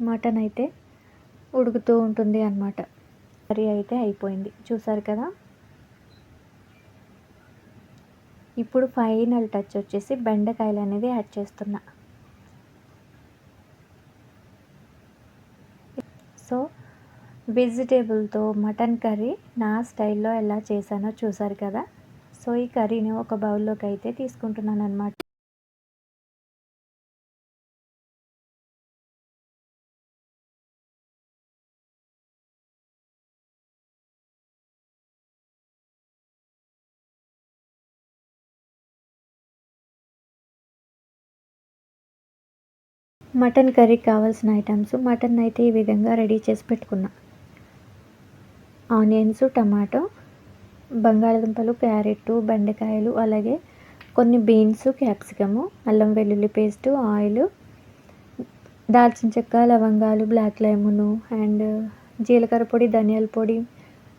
Mutton అయితే ఉడుకుతూ ఉంటుంది అన్నమాట. కర్రీ అయితే అయిపోయింది. చూసారు కదా? ఇప్పుడు ఫైనల్ టచ్ వచ్చేసి బెండకాయలు అనేది యాడ్ చేస్తున్నా. సో వెజిటేబుల్తో మటన్ కర్రీ నా స్టైల్లో ఎలా చేశానో చూసారు కదా? సో ఈ కర్రీని ఒక బౌల్లోకి అయితే తీసుకుంటున్నాను అనమాట మటన్ కర్రీకి కావాల్సిన ఐటమ్స్. మటన్ అయితే ఈ విధంగా రెడీ చేసి పెట్టుకున్నా. ఆనియన్స్ టమాటో బంగాళదుంపలు క్యారెట్ బెండకాయలు అలాగే కొన్ని బీన్స్ క్యాప్సికము అల్లం వెల్లుల్లి పేస్ట్ ఆయిల్ దాల్చిన చెక్క లవంగాలు బ్లాక్ లెమను అండ్ జీలకర్ర పొడి ధనియాల పొడి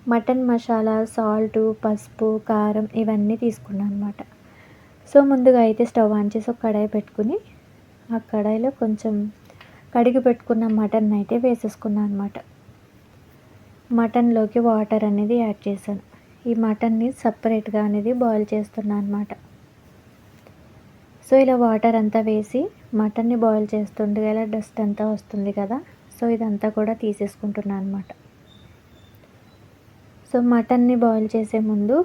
మటన్ మసాలా సాల్ట్ పసుపు కారం ఇవన్నీ తీసుకున్నాను అనమాట సో ముందుగా అయితే స్టవ్ ఆన్ చేసి ఒక కడాయి పెట్టుకుని ఆ కడాయిలో కొంచెం కడిగి పెట్టుకున్న మటన్ అయితే వేసేసుకున్నాను అనమాట మటన్లోకి వాటర్ అనేది యాడ్ చేశాను. ఈ మటన్ని సపరేట్గా అనేది బాయిల్ చేస్తున్నాను అనమాట సో ఇలా వాటర్ అంతా వేసి మటన్ని బాయిల్ చేస్తుండగా ఇలా డస్ట్ అంతా వస్తుంది కదా సో ఇదంతా కూడా తీసేసుకుంటున్నాను అనమాట సో మటన్ని బాయిల్ చేసే ముందు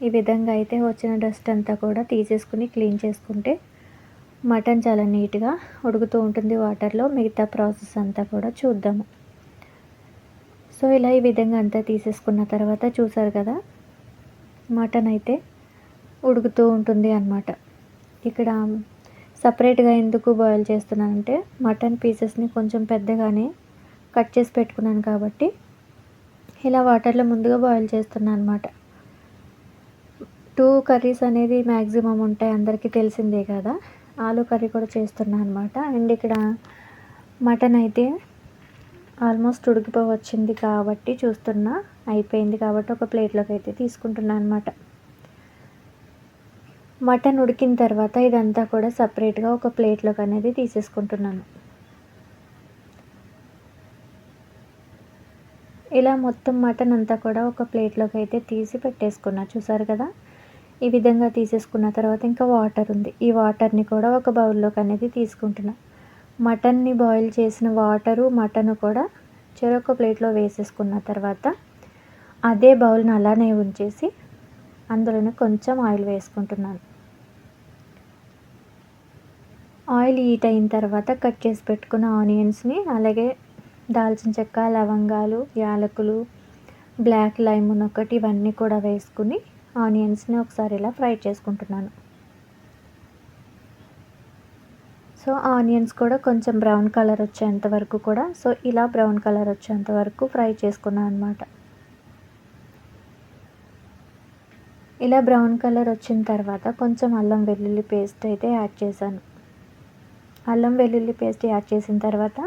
ఈ విధంగా అయితే వచ్చిన డస్ట్ అంతా కూడా తీసేసుకుని క్లీన్ చేసుకుంటే మటన్ చాలా నీట్గా ఉడుకుతూ ఉంటుంది వాటర్లో. మిగతా ప్రాసెస్ అంతా కూడా చూద్దాము. సో ఇలా ఈ విధంగా అంతా తీసేసుకున్న తర్వాత చూసారు కదా మటన్ అయితే ఉడుకుతూ ఉంటుంది అన్నమాట. ఇక్కడ సపరేట్గా ఎందుకు బాయిల్ చేస్తున్నానంటే మటన్ పీసెస్ని కొంచెం పెద్దగానే కట్ చేసి పెట్టుకున్నాను కాబట్టి ఇలా వాటర్లో ముందుగా బాయిల్ చేస్తున్నాను అనమాట టూ కర్రీస్ అనేది మ్యాక్సిమం ఉంటాయి అందరికీ తెలిసిందే కదా. ఆలు కర్రీ కూడా చేస్తున్నాను అనమాట అండ్ ఇక్కడ మటన్ అయితే ఆల్మోస్ట్ ఉడికిపోవచ్చింది కాబట్టి చూస్తున్నా అయిపోయింది కాబట్టి ఒక ప్లేట్లోకి అయితే తీసుకుంటున్నాను అనమాట మటన్ ఉడికిన తర్వాత ఇదంతా కూడా సపరేట్గా ఒక ప్లేట్లోకి అనేది తీసేసుకుంటున్నాను. ఇలా మొత్తం మటన్ అంతా కూడా ఒక ప్లేట్లోకి అయితే తీసి పెట్టేసుకున్నా. చూసారు కదా? ఈ విధంగా తీసేసుకున్న తర్వాత ఇంకా వాటర్ ఉంది. ఈ వాటర్ని కూడా ఒక బౌల్లోకి అనేది తీసుకుంటున్నా. మటన్ని బాయిల్ చేసిన వాటరు మటన్ కూడా చెరొక ప్లేట్లో వేసేసుకున్న తర్వాత అదే బౌల్ని అలానే ఉంచేసి అందులోనే కొంచెం ఆయిల్ వేసుకుంటున్నాను. ఆయిల్ హీట్ అయిన తర్వాత కట్ చేసి పెట్టుకున్న ఆనియన్స్ని అలాగే దాల్చిన చెక్క లవంగాలు యాలకులు బ్లాక్ లైమ్ ఒకటి ఇవన్నీ కూడా వేసుకుని ఆనియన్స్ని ఒకసారి ఇలా ఫ్రై చేసుకుంటున్నాను. సో ఆనియన్స్ కూడా కొంచెం బ్రౌన్ కలర్ వచ్చేంత వరకు కూడా సో ఇలా బ్రౌన్ కలర్ వచ్చేంత వరకు ఫ్రై చేసుకున్నాను అనమాట ఇలా బ్రౌన్ కలర్ వచ్చిన తర్వాత కొంచెం అల్లం వెల్లుల్లి పేస్ట్ అయితే యాడ్ చేశాను. అల్లం వెల్లుల్లి పేస్ట్ యాడ్ చేసిన తర్వాత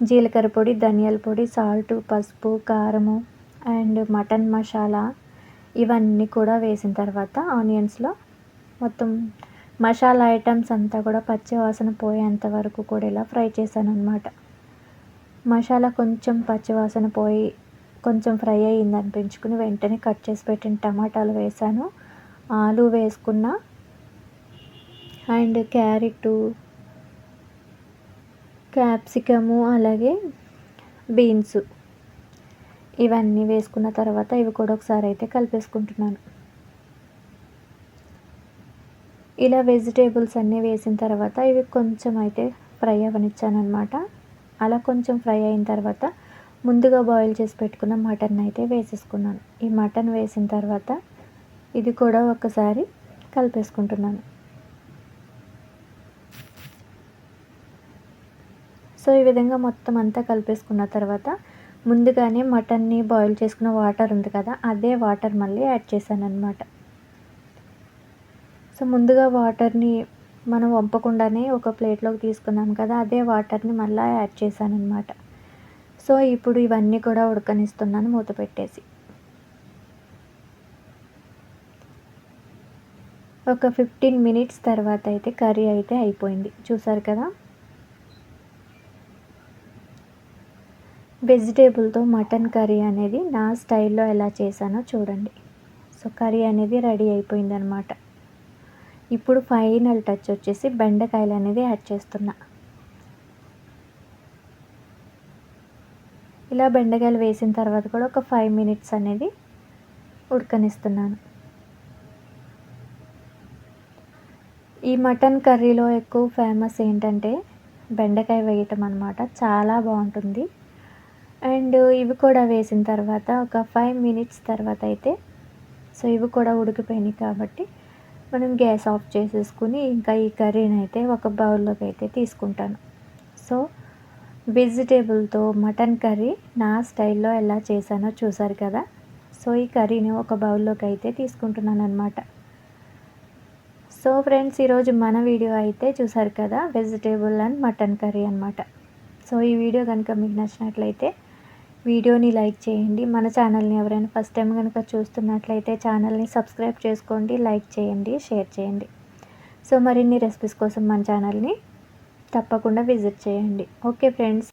జీలకర్ర పొడి ధనియాల పొడి సాల్ట్ పసుపు కారము అండ్ మటన్ మసాలా ఇవన్నీ కూడా వేసిన తర్వాత ఆనియన్స్లో మొత్తం మసాలా ఐటమ్స్ అంతా కూడా పచ్చివాసన పోయేంత వరకు కూడా ఇలా ఫ్రై చేశాను అనమాట మసాలా కొంచెం పచ్చివాసన పోయి కొంచెం ఫ్రై అయ్యింది అనిపించుకుని వెంటనే కట్ చేసి పెట్టిన టమాటాలు వేసాను ఆలు వేసుకున్న అండ్ క్యారెట్ క్యాప్సికము అలాగే బీన్స్ ఇవన్నీ వేసుకున్న తర్వాత ఇవి కూడా ఒకసారి అయితే కలిపేసుకుంటున్నాను. ఇలా వెజిటేబుల్స్ అన్నీ వేసిన తర్వాత ఇవి కొంచెం అయితే ఫ్రై అవ్వనిచ్చాను అనమాట అలా కొంచెం ఫ్రై అయిన తర్వాత ముందుగా బాయిల్ చేసి పెట్టుకున్న మటన్ అయితే వేసేసుకున్నాను. ఈ మటన్ వేసిన తర్వాత ఇది కూడా ఒకసారి కలిపేసుకుంటున్నాను. సో ఈ విధంగా మొత్తం అంతా కలిపేసుకున్న తర్వాత ముందుగానే మటన్ని బాయిల్ చేసుకున్న వాటర్ ఉంది కదా అదే వాటర్ మళ్ళీ యాడ్ చేశాను అనమాట సో ముందుగా వాటర్ని మనం వంపకుండానే ఒక ప్లేట్లోకి తీసుకున్నాం కదా అదే వాటర్ని మళ్ళీ యాడ్ చేశాను అనమాట సో ఇప్పుడు ఇవన్నీ కూడా ఉడకనిస్తున్నాను మూత పెట్టేసి. ఒక ఫిఫ్టీన్ మినిట్స్ తర్వాత అయితే కర్రీ అయితే అయిపోయింది. చూసారు కదా? వెజిటేబుల్తో మటన్ కర్రీ అనేది నా స్టైల్లో ఎలా చేశానో చూడండి. సో కర్రీ అనేది రెడీ అయిపోయిందనమాట. ఇప్పుడు ఫైనల్ టచ్ వచ్చేసి బెండకాయలు అనేది యాడ్ చేస్తున్నా. ఇలా బెండకాయలు వేసిన తర్వాత కూడా ఒక ఫైవ్ మినిట్స్ అనేది ఉడకనిస్తున్నాను. ఈ మటన్ కర్రీలో ఎక్కువ ఫేమస్ ఏంటంటే బెండకాయ వేయటం అనమాట చాలా బాగుంటుంది. అండ్ ఇవి కూడా వేసిన తర్వాత ఒక ఫైవ్ మినిట్స్ తర్వాత అయితే సో ఇవి కూడా ఉడికిపోయినాయి కాబట్టి మనం గ్యాస్ ఆఫ్ చేసేసుకుని ఇంకా ఈ కర్రీని అయితే ఒక బౌల్లోకి అయితే తీసుకుంటాను. సో వెజిటేబుల్తో మటన్ కర్రీ నా స్టైల్లో ఎలా చేశానో చూసారు కదా? సో ఈ కర్రీని ఒక బౌల్లోకి అయితే తీసుకుంటున్నాను అనమాట సో ఫ్రెండ్స్ ఈరోజు మన వీడియో అయితే చూసారు కదా వెజిటేబుల్ అండ్ మటన్ కర్రీ అనమాట సో ఈ వీడియో కనుక మీకు నచ్చినట్లయితే వీడియోని లైక్ చేయండి. మన ఛానల్ని ఎవరైనా ఫస్ట్ టైం కనుక చూస్తున్నట్లయితే ఛానల్ని సబ్స్క్రైబ్ చేసుకోండి లైక్ చేయండి షేర్ చేయండి. సో మరిన్ని రెసిపీస్ కోసం మన ఛానల్ని తప్పకుండా విజిట్ చేయండి. Okay friends.